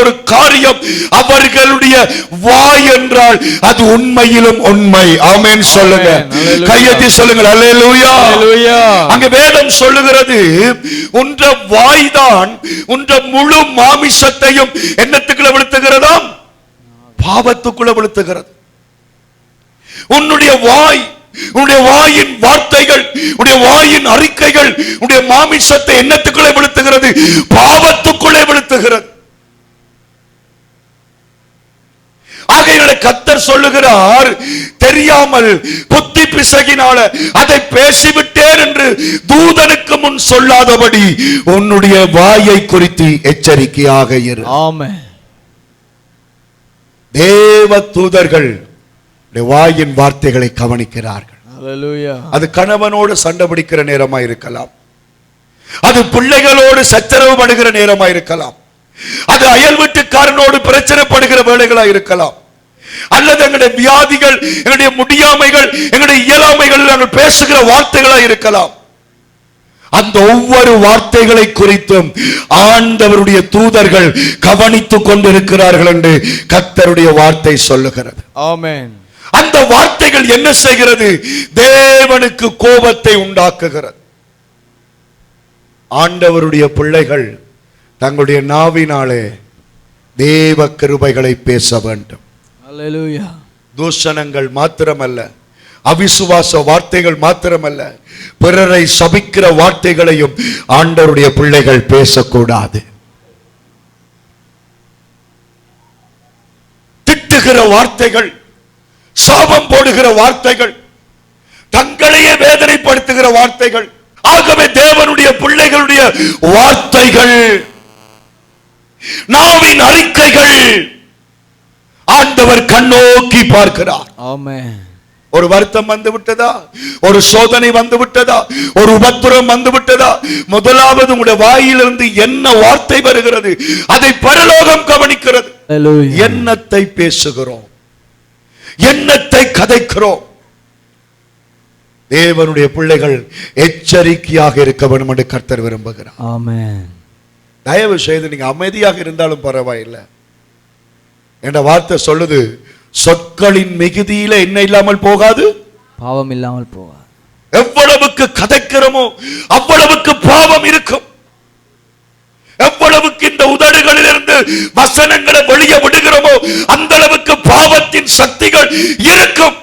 ஒரு காரியம். அவர்களுடைய வாய் என்றால் அது உண்மையிலும் உண்மை. ஆமென் சொல்லுங்க. கையெத்தி சொல்லுங்கள். அல்லேலூயா அங்க வேதம் சொல்லுகிறது உன்ற வாய்தான் உன்ற முழு மாமிசத்தையும் என்னத்துக்குள்ள விழுத்துகிறதாம் பாவத்துக்குள்ள விழுத்துகிறது. உன்னுடைய வாய் உன்னுடைய வாயின் வார்த்தைகள் உன்னுடைய வாயின் அறிக்கைகள் உன்னுடைய மாமிசத்தை என்னத்துக்குள்ளே விழுத்துகிறது? பாவத்துக்குள்ளே விழுத்துகிறது. ஆகையினால கத்தர் சொல்லுகிறார் தெரியாமல் புத்தி பிசகினால அதை பேசிவிட்டேன் என்று தூதனுக்கு முன் சொல்லாதபடி உன்னுடைய வாயை குறித்து எச்சரிக்கையாக இரு. ஆமென். தேவ தூதர்கள் வாயின் வார்த்தைகளை கவனிக்கிறார்கள். அது கணவனோடு சண்டை பிடிக்கிற நேரமா இருக்கலாம் அது பிள்ளைகளோடு சச்சரவு படுகிற நேரமா இருக்கலாம் அது அயல் வீட்டுக்காரனோடு பிரச்சனைப்படுகிற வேலைகளா இருக்கலாம். அல்லது எங்களுடைய வியாதிகள் எங்களுடைய முடியாமைகள் எங்களுடைய இயலாமைகள் நாங்கள் பேசுகிற வார்த்தைகளா இருக்கலாம். அந்த ஒவ்வொரு வார்த்தைகளை குறித்தும் ஆண்டவருடைய தூதர்கள் கவனித்துக் கொண்டிருக்கிறார்கள் என்று கத்தருடைய வார்த்தை சொல்லுகிறது. ஆமென். அந்த வார்த்தைகள் என்ன செய்கிறது? தேவனுக்கு கோபத்தை உண்டாக்குகிறது. ஆண்டவருடைய பிள்ளைகள் தங்களுடைய நாவினாலே தேவ கிருபைகளை பேச வேண்டும். தூஷணங்கள் மாத்திரமல்ல அவிசுவாச வார்த்தைகள் மாத்திரமல்ல பிறரை சபிக்கிற வார்த்தைகளையும் ஆண்டவருடைய பிள்ளைகள் பேசக்கூடாது. திட்டுகிற வார்த்தைகள் சாபம் போடுகிற வார்த்தைகள் தங்களையே வேதனைப்படுத்துகிற வார்த்தைகள் ஆகவே தேவனுடைய பிள்ளைகளுடைய வார்த்தைகள் நாவின் அறிக்கைகள் ஆண்டவர் கண்ணோக்கி பார்க்கிறார். ஆமென். ஒரு வருத்தம் வந்து விட்டதா? ஒரு சோதனை வந்து விட்டதா? ஒரு உபத்திரம் வந்து விட்டதா? முதலாவது உங்களுடைய வாயிலிருந்து என்ன வார்த்தை வருகிறது? அதை பரலோகம் கவனிக்கிறது. எண்ணத்தை பேசுகிறோம்? எண்ணத்தை கதைக்கிறோம்? தேவனுடைய பிள்ளைகள் எச்சரிக்கையாக இருக்க வேண்டும் என்று கர்த்தர் விரும்புகிறார். ஆமென். தயவு செய்து நீங்க அமைதியாக இருந்தாலும் பரவாயில்லை. என்ற வார்த்தை சொல்லுது சொற்களின் மிகுதியில என்ன இல்லாமல் போகாது? பாவம் இல்லாமல் போவார் எவ்வளவுக்கு கதைக்கிறோமோ அவ்வளவுக்கு பாவம் இருக்கும். எவ்வளவுக்கு இந்த உதடுகளிலிருந்து வசனங்களை வெளியே விடுகிறோமோ அந்த அளவுக்கு பாவத்தின் சக்திகள் இருக்கும்.